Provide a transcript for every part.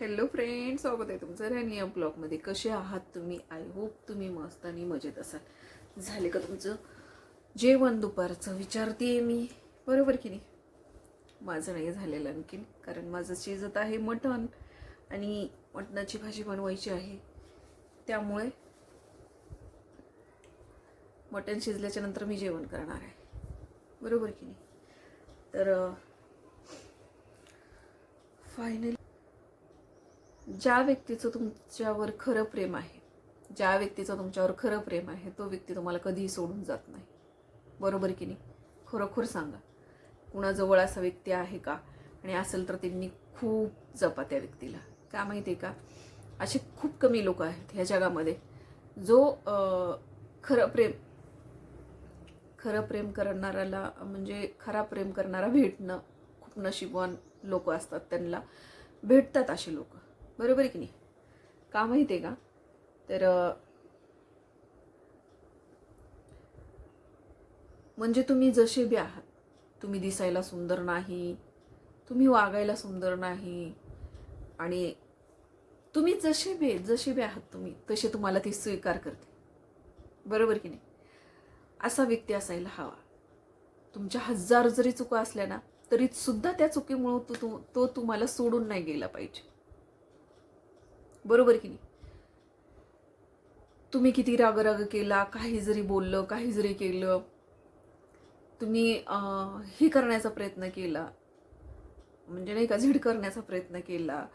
Hello friend स्वागत आहे तुमचं राणी ब्लॉगमध्ये कसे आहात तुम्ही? आय होप तुम्ही मस्त आणि मजेत असाल. झाले का तुमचं? जेवण दुपारचं विचारते मी. बरोबर की नाही? माझं नाही झालेलं आणखीन कारण माझं शिजत आहे मटण आणि मटणाची भाजी बनवायची आहे. त्यामुळे मटण शिजल्याच्या नंतर मी जेवण करणार आहे. बरोबर की नाही? तर फायनली ज्या व्यक्तीचं तुमच्यावर खरं प्रेम आहे ज्या व्यक्तीचं तुमच्यावर खरं प्रेम आहे तो व्यक्ती तुम्हाला कधीही सोडून जात नाही. बरोबर की नाही? खरोखर सांगा. कुणाजवळ असा व्यक्ती आहे का? आणि असेल तर त्यांनी खूप जपा त्या व्यक्तीला. का माहिती आहे का? असे खूप कमी लोक आहेत ह्या जगामध्ये जो खरं प्रेम खरं प्रेम करणाऱ्याला म्हणजे खरा प्रेम करणारा भेटणं खूप नशीबवान लोक असतात त्यांना. भेटतात असे लोक. बरोबर आहे की नाही? का माहिती आहे का? तर म्हणजे तुम्ही जसे बी आहात तुम्ही दिसायला सुंदर नाही तुम्ही वागायला सुंदर नाही आणि तुम्ही जसे बी जसे बी आहात तुम्ही तसे तुम्हाला ती स्वीकार करते. बरोबर की नाही? असा व्यक्ती असायला हवा. तुमच्या हजार जरी चुका असल्या ना तरी सुद्धा त्या चुकीमुळे तो तो तुम्हाला सोडून नाही गेला पाहिजे. बरोबर की नाही? तुम्ही किती रागराग केला काही जरी बोललं काही जरी केलं तुम्ही हे करण्याचा प्रयत्न केला म्हणजे नाही का झीड करण्याचा प्रयत्न केला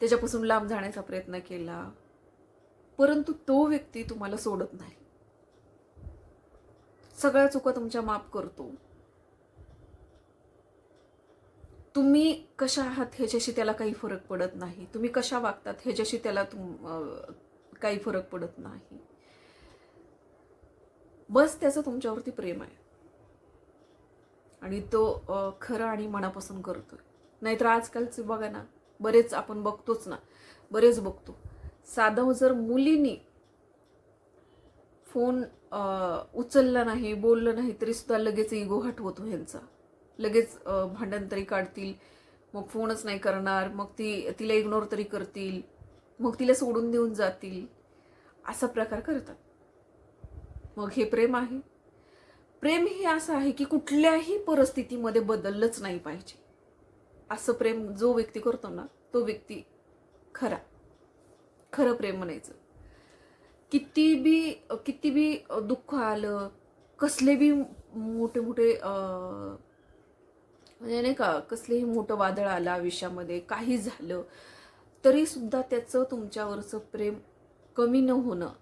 त्याच्यापासून लांब जाण्याचा प्रयत्न केला परंतु तो व्यक्ती तुम्हाला सोडत नाही. सगळ्या चुका तुमच्या माफ करतो. तुम्ही कशा आहात ह्याच्याशी त्याला काही फरक पडत नाही. तुम्ही कशा वागतात ह्याच्याशी त्याला तुम काही फरक पडत नाही. बस त्याचं तुमच्यावरती प्रेम आहे. आणि तो खरं आणि मनापासून करतोय. नाहीतर आजकालचे बघा ना बरेच आपण बघतोच ना बरेच बघतो. साधं जर मुलीनी फोन उचलला नाही बोललं नाही तरीसुद्धा लगेच इगो हटवतो ह्यांचा. लगेच भांडण तरी काढतील. मग फोनच नाही करणार. मग ती तिला इग्नोर तरी करतील. मग तिला सोडून देऊन जातील. असा प्रकार करतात. मग हे प्रेम आहे. प्रेम हे असं आहे की कुठल्याही परिस्थितीमध्ये बदललंच नाही पाहिजे. असं प्रेम जो व्यक्ती करतो ना तो व्यक्ती खरा. खरं प्रेम म्हणायचं. किती बी किती बी दुःख आलं कसले बी मोठे मोठे म्हणजे नाही का कसलेही मोठं वादळ आलं आयुष्यामध्ये काही झालं तरीसुद्धा त्याचं तुमच्यावरचं प्रेम कमी न होणं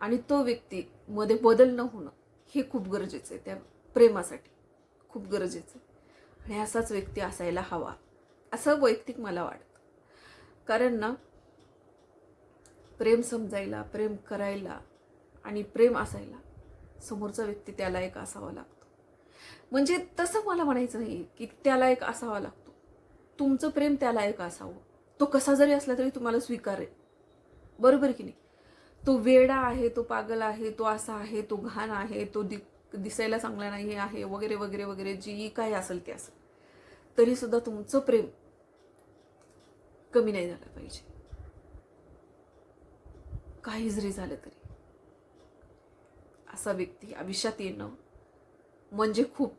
आणि तो व्यक्ती मध्ये बदल न होणं हे खूप गरजेचं आहे. त्या प्रेमासाठी खूप गरजेचं आहे. आणि असाच व्यक्ती असायला हवा असं वैयक्तिक मला वाटतं. कारण ना प्रेम समजायला प्रेम करायला आणि प्रेम असायला समोरचा व्यक्ती त्याला एक असावा लागतो. म्हणजे तसं मला म्हणायचं नाही की त्याला एक असावा लागतो. तुमचं प्रेम त्याला एक असावं. तो कसा जरी असला तरी तुम्हाला स्वीकारेल बरोबर की नाही? तो वेडा आहे तो पागल आहे तो असा आहे तो घाण आहे तो दि दिसायला चांगला नाही आहे वगैरे वगैरे वगैरे जी काही असेल ते असेल. तरीसुद्धा तुमचं प्रेम कमी नाही झालं पाहिजे. काही जरी झालं तरी. असा व्यक्ती आयुष्यात येणं म्हणजे खूप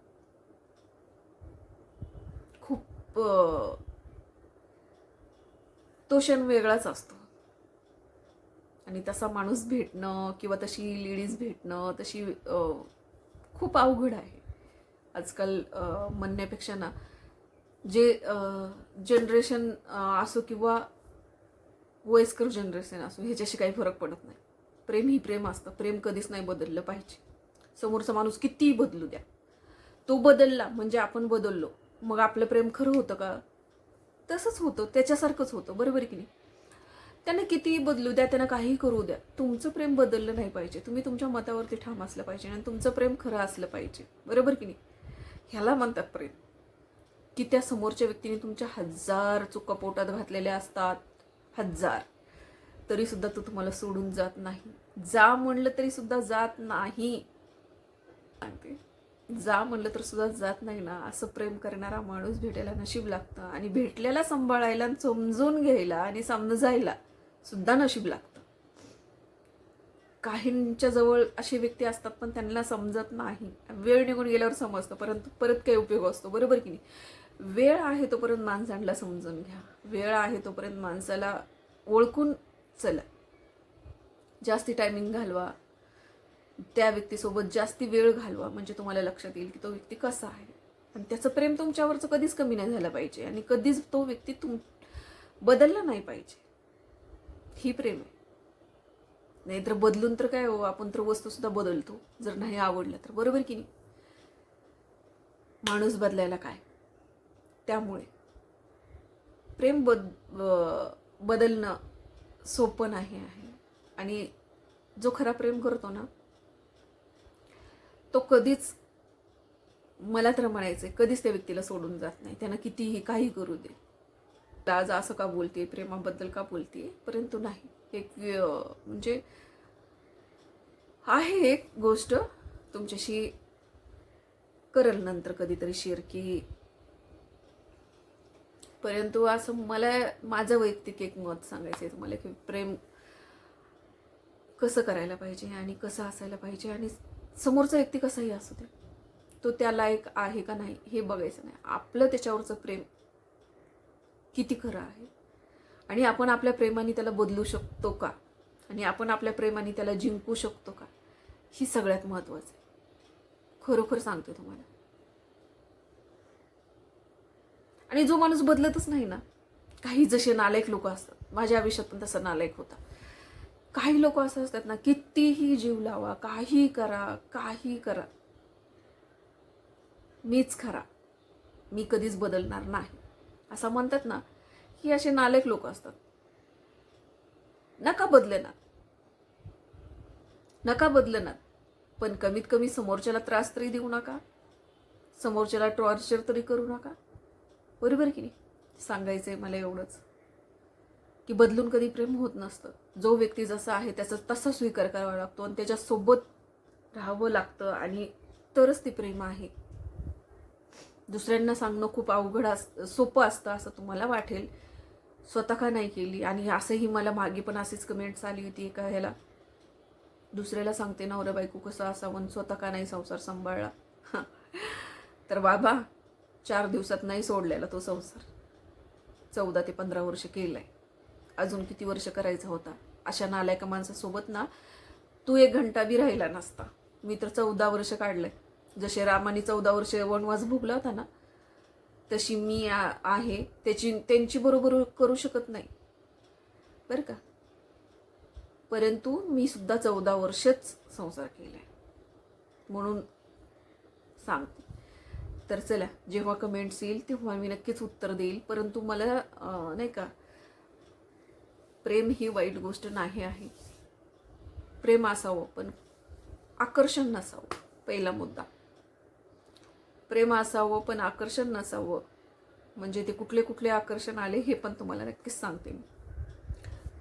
खूप अं, तो क्षण वेगळाच असतो. आणि तसा माणूस भेटणं किंवा तशी लेडीज भेटणं तशी खूप अवघड आहे. आजकाल म्हणण्यापेक्षा ना जे जनरेशन असो किंवा वयस्कर जनरेशन असो ह्याच्याशी काही फरक पडत नाही. प्रेम ही प्रेम असतं. प्रेम कधीच नाही बदललं पाहिजे. समोरचा माणूस कितीही बदलू द्या. तो बदलला म्हणजे आपण बदललो. मग आपलं प्रेम खरं होतं का? तसंच होतं त्याच्यासारखंच होतं बरोबर की नाही? त्यांना कितीही बदलू द्या त्यांना काहीही करू द्या तुमचं प्रेम बदललं नाही पाहिजे. तुम्ही तुमच्या मतावरती ठाम असलं पाहिजे आणि तुमचं प्रेम खरं असलं पाहिजे. बरोबर की नाही? ह्याला म्हणतात प्रेम. की त्या समोरच्या व्यक्तीने तुमच्या हजार चुका पोटात घातलेल्या असतात. हजार. तरीसुद्धा तो तुम्हाला सोडून जात नाही. जा म्हणलं तरीसुद्धा जात नाही. सांगते. जा म्हणलं तर सुद्धा जात नाही ना. असं प्रेम करणारा माणूस भेटायला नशीब लागतं आणि भेटलेला सांभाळायला समजून घ्यायला आणि समजायला सुद्धा नशीब लागतं. काहींच्या जवळ अशी व्यक्ती असतात पण त्यांना समजत नाही. वेळ निघून गेल्यावर समजतं परंतु परत काही उपयोग असतो. बरोबर की नाही? वेळ आहे तोपर्यंत माणसांना समजून घ्या. वेळ आहे तोपर्यंत माणसाला ओळखून चला. जास्ती टायमिंग घालवा. त्या व्यक्तीसोबत जास्ती वेळ घालवा म्हणजे तुम्हाला लक्षात येईल की तो व्यक्ती कसा आहे. आणि त्याचं प्रेम तुमच्यावरचं कधीच कमी नाही झालं पाहिजे आणि कधीच तो व्यक्ती तुम बदलला नाही पाहिजे. ही प्रेम आहे. नाहीतर बदलून तर काय हो आपण तर वस्तूसुद्धा बदलतो. जर नाही आवडलं तर. बरोबर की नाही? माणूस बदलायला काय? त्यामुळे. प्रेम बद बदलणं सोपं नाही आहे. आणि जो खरा प्रेम करतो ना तो कधीच मला तर म्हणायचं आहे कधीच त्या व्यक्तीला सोडून जात नाही. त्यांना कितीही काही करू दे. आज असं का बोलते प्रेमाबद्दल का बोलते परंतु नाही. एक म्हणजे आहे एक गोष्ट तुमच्याशी करल नंतर कधीतरी शेअर की परंतु असं मला माझं वैयक्तिक एक मत सांगायचं आहे तुम्हाला की प्रेम कसं करायला पाहिजे आणि कसं असायला पाहिजे आणि समोरचा व्यक्ती कसाही असू दे तो त्या लायक आहे का नाही हे बघायचं नाही. आपलं त्याच्यावरचं प्रेम किती खरं आहे? आणि आपण आपल्या प्रेमाने त्याला बदलू शकतो का? आणि आपण आपल्या प्रेमाने त्याला जिंकू शकतो का? ही सगळ्यात महत्त्वाचं आहे. खरोखर सांगते तुम्हाला. आणि जो माणूस बदलतच नाही ना काही जसे नालायक लोक असतात. माझ्या आयुष्यात पण तसा नालायक होता. काही लोक असं असतात ना कितीही जीव लावा काही करा काही करा. मीच खरा. मी कधीच बदलणार नाही. असं म्हणतात ना की असे नालेक लोक असतात. नका बदलेनात नका बदलेनात पण कमीत कमी समोरच्याला त्रास तरी देऊ नका. समोरच्याला टॉर्चर तरी करू नका. बरोबर की नाही? सांगायचं आहे मला एवढंच. की बदलून कधी प्रेम होत नसतं. जो व्यक्ती जसा आहे त्याचा तसा स्वीकार करावा लागतो आणि त्याच्यासोबत राहावं लागतं आणि तरच ते प्रेम आहे. दुसऱ्यांना सांगणं खूप अवघड अस सोपं असतं असं तुम्हाला वाटेल. स्वतः का नाही केली? आणि असंही मला मागे पण अशीच कमेंट्स आली होती एका ह्याला. दुसऱ्याला सांगते नवरा बायको कसं असावं स्वतः का नाही संसार सांभाळला? तर बाबा चार दिवसात नाही सोडलेला तो संसार. चौदा ते पंधरा वर्ष केलाय. अजून किती वर्ष करायचा होता? अशा नालायका माणसासोबत ना तू एक घंटा बी राहिला नसता. मी तर चौदा वर्ष काढलंय. जसे रामाने चौदा वर्ष वनवास भोगला होता ना तशी मी आहे. त्याची त्यांची बरोबर करू शकत नाही. बरं का? परंतु मी सुद्धा चौदा वर्षच संसार केलाय. म्हणून सांगते. तर चला जेव्हा कमेंट्स येईल तेव्हा मी नक्कीच उत्तर देईल. परंतु मला नाही का प्रेम ही वाईट गोष्ट नाही आहे. प्रेम असावं पण आकर्षण नसावं पहिला मुद्दा. प्रेम असावं पण आकर्षण नसावं म्हणजे ते कुठले कुठले आकर्षण आले हे पण तुम्हाला नक्कीच सांगते मी.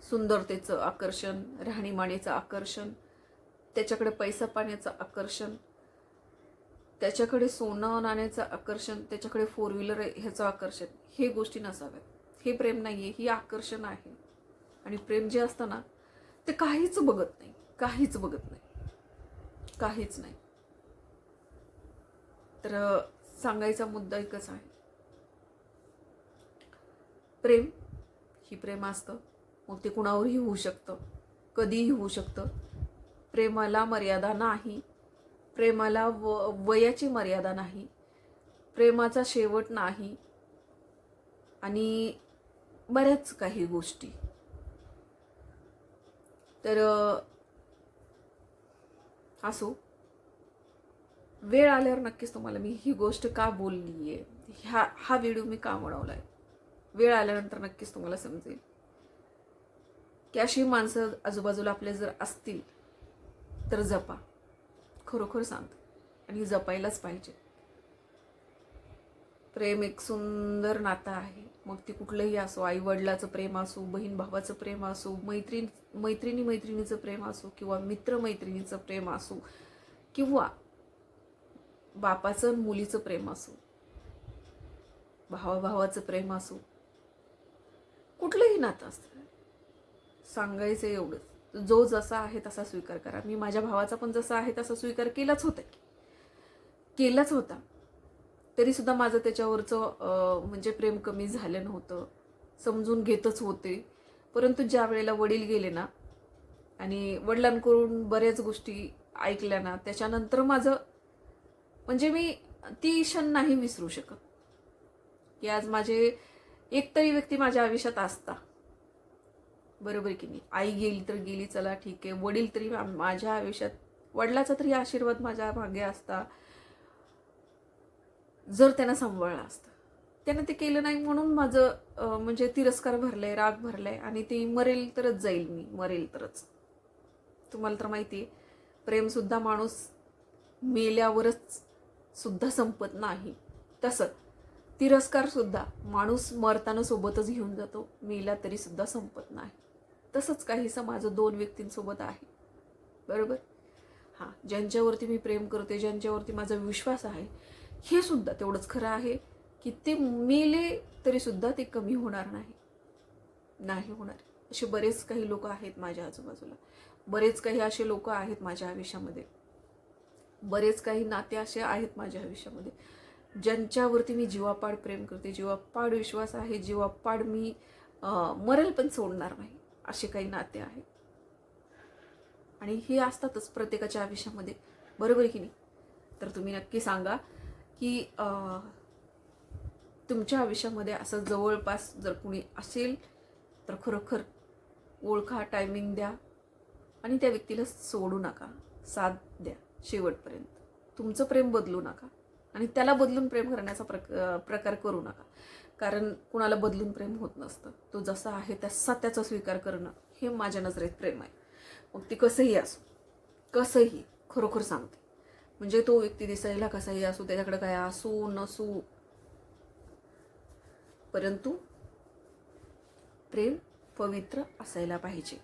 सुंदरतेचं आकर्षण राहणीमाणीचं आकर्षण त्याच्याकडे पैसा पाण्याचं आकर्षण त्याच्याकडे सोनं नाण्याचं आकर्षण त्याच्याकडे फोर व्हीलर ह्याचं आकर्षण हे गोष्टी नसाव्यात. हे प्रेम नाही आहे ही आकर्षण आहे. आणि प्रेम जे असतं ना ते काहीच बघत नाही. काहीच बघत नाही. काहीच नाही. तर सांगायचा मुद्दा एकच आहे. प्रेम ही प्रेम असतं. मग ते कुणावरही होऊ शकतं. कधीही होऊ शकतं. प्रेमाला मर्यादा नाही. प्रेमाला व वयाची मर्यादा नाही. प्रेमाचा शेवट नाही. आणि बऱ्याच काही गोष्टी. तर असो वेळ आल्यावर नक्कीच तुम्हाला मी ही गोष्ट का बोलली आहे ह्या हा व्हिडिओ मी का बनवला आहे वेळ आल्यानंतर नक्कीच तुम्हाला समजेल. की अशी माणसं आजूबाजूला आपले जर असतील तर जपा. खरोखर सांगते. आणि जपायलाच पाहिजे. प्रेम एक सुंदर नातं आहे. मग ती कुठलंही असो आई वडिलाचं प्रेम असो बहीण भावाचं प्रेम असो मैत्रीण मैत्रिणी मैत्रिणीचं प्रेम असो किंवा मित्र मैत्रिणीचं प्रेम असो किंवा बापाचं आणि मुलीचं प्रेम असो भावाभावाचं प्रेम असो कुठलंही नातं असतं. सांगायचं एवढंच. जो जसा आहे तसा स्वीकार करा. मी माझ्या भावाचा पण जसा आहे तसा स्वीकार केलाच होता केलाच होता. तरी सुद्धा माझं त्याच्यावरचं म्हणजे प्रेम कमी झालं नव्हतं. समजून घेतच होते. परंतु ज्या वेळेला वडील गेले ना आणि वडिलांकडून बऱ्याच गोष्टी ऐकल्या ना त्याच्यानंतर माझं म्हणजे मी ती क्षण नाही विसरू शकत. की आज माझे एक तरी व्यक्ती माझ्या आयुष्यात असता. बरोबर की नाही? आई गेली तर गेली चला ठीक आहे. वडील तरी माझ्या आयुष्यात वडिलाचा तरी आशीर्वाद माझ्या मागे असता. जर त्यांना सांभाळलं असतं. त्यानं ते केलं नाही म्हणून माझं म्हणजे तिरस्कार भरलाय राग भरलाय आणि ते मरेल तरच जाईल मी मरेल तरच. तुम्हाला तर माहिती आहे प्रेमसुद्धा माणूस मेल्यावरच सुद्धा संपत नाही. तसं तिरस्कारसुद्धा माणूस मरताना सोबतच घेऊन जातो मेला तरीसुद्धा संपत नाही. तसंच काहीसं माझं दोन व्यक्तींसोबत आहे. बरोबर? हां ज्यांच्यावरती मी प्रेम करते ज्यांच्यावरती माझा विश्वास आहे हे सुद्धा तेवढंच खरं आहे की ते मेले तरीसुद्धा ते कमी होणार नाही. नाही होणार. असे बरेच काही लोक आहेत माझ्या आजूबाजूला. बरेच काही असे लोक आहेत माझ्या आयुष्यामध्ये. बरेच काही नाते असे आहेत माझ्या आयुष्यामध्ये. ज्यांच्यावरती मी जीवापाड प्रेम करते जीवापाड विश्वास आहे जीवापाड मी मरेल पण सोडणार नाही असे काही नाते आहेत. आणि हे असतातच प्रत्येकाच्या आयुष्यामध्ये. बरोबर की नाही? तर तुम्ही नक्की सांगा. की तुमच्या आयुष्यामध्ये असं जवळपास जर कुणी असेल तर खरोखर ओळखा टायमिंग द्या आणि त्या व्यक्तीला सोडू नका. साथ द्या शेवटपर्यंत. तुमचं प्रेम बदलू नका आणि त्याला बदलून प्रेम करण्याचा प्रक प्रकार करू नका. कारण कुणाला बदलून प्रेम होत नसतं. तो जसा आहे तसा त्याचा स्वीकार करणं हे माझ्या नजरेत प्रेम आहे. मग ते कसंही असो कसंही खरोखर सांगते. म्हणजे तो व्यक्ती दिसायला कसाही असो त्याच्याकडे काय असू नसू. परंतु प्रेम पवित्र असायला पाहिजे.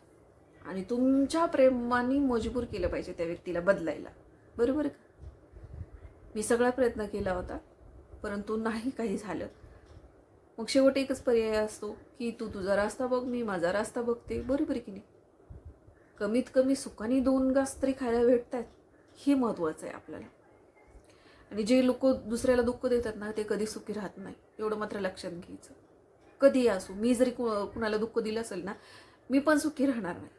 आणि तुमच्या प्रेमाने मजबूर केलं पाहिजे त्या व्यक्तीला बदलायला. बरोबर का? मी सगळा प्रयत्न केला होता परंतु नाही काही झालं. मग शेवट एकच पर्याय असतो की तू तुझा रास्ता बघ मी माझा रास्ता बघते. बरोबर की नाही? कमीत कमी सुखाने दोन घास तरी खायला भेटतात. हे महत्त्वाचं आहे आपल्याला. आणि जे लोक दुसऱ्याला दुःख देतात ना ते कधी सुखी राहत नाही. एवढं मात्र लक्षात घ्यायचं. कधी असो मी जरी कु कुणाला दुःख दिलं असेल ना मी पण सुखी राहणार नाही.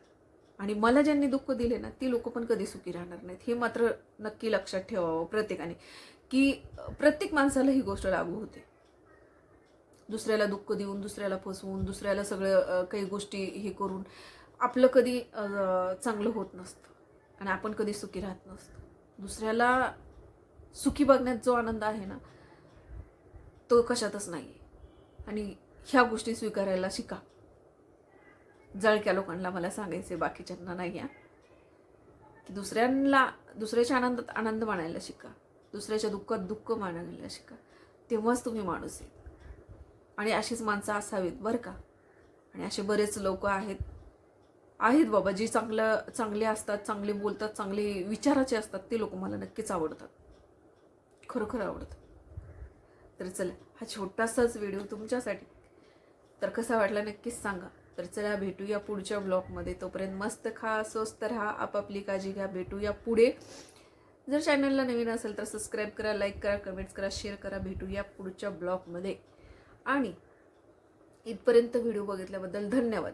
आणि मला ज्यांनी दुःख दिले ना ती लोक पण कधी सुखी राहणार नाहीत. हे मात्र नक्की लक्षात ठेवावं प्रत्येकाने. की प्रत्येक माणसाला ही गोष्ट लागू होते. दुसऱ्याला दुःख देऊन दुसऱ्याला फसवून दुसऱ्याला सगळं काही गोष्टी हे करून आपलं कधी चांगलं होत नसतं. आणि आपण कधी सुखी राहत नसतो. दुसऱ्याला सुखी बघण्यात जो आनंद आहे ना तो कशातच नाही आणि ह्या गोष्टी स्वीकारायला शिका. जळक्या लोकांना मला सांगायचे बाकीच्यांना नाही आहे की दुसऱ्यांना दुसऱ्याच्या आनंदात आनंद मानायला शिका. दुसऱ्याच्या दुःखात दुःख मानायला शिका. तेव्हाच तुम्ही माणूस आहे आणि अशीच माणसं असावीत बरं का? आणि असे बरेच लोक आहेत आहेत बाबा जी चांगलं चांगले असतात चांगले बोलतात चांगले विचाराचे असतात ते लोक मला नक्कीच आवडतात. खरोखर आवडतात. तर चला हा छोटासाच व्हिडिओ तुमच्यासाठी. तर कसा वाटला नक्कीच सांगा. तर चला भेटूया पुढच्या ब्लॉगमध्ये. तोपर्यंत मस्त खा स्वस्त राहा आपापली काळजी घ्या. भेटूया पुढे. जर चॅनलला नवीन असेल तर सबस्क्राईब करा लाईक करा कमेंट्स करा शेअर करा. भेटूया पुढच्या ब्लॉगमध्ये. आणि इथपर्यंत व्हिडिओ बघितल्याबद्दल धन्यवाद.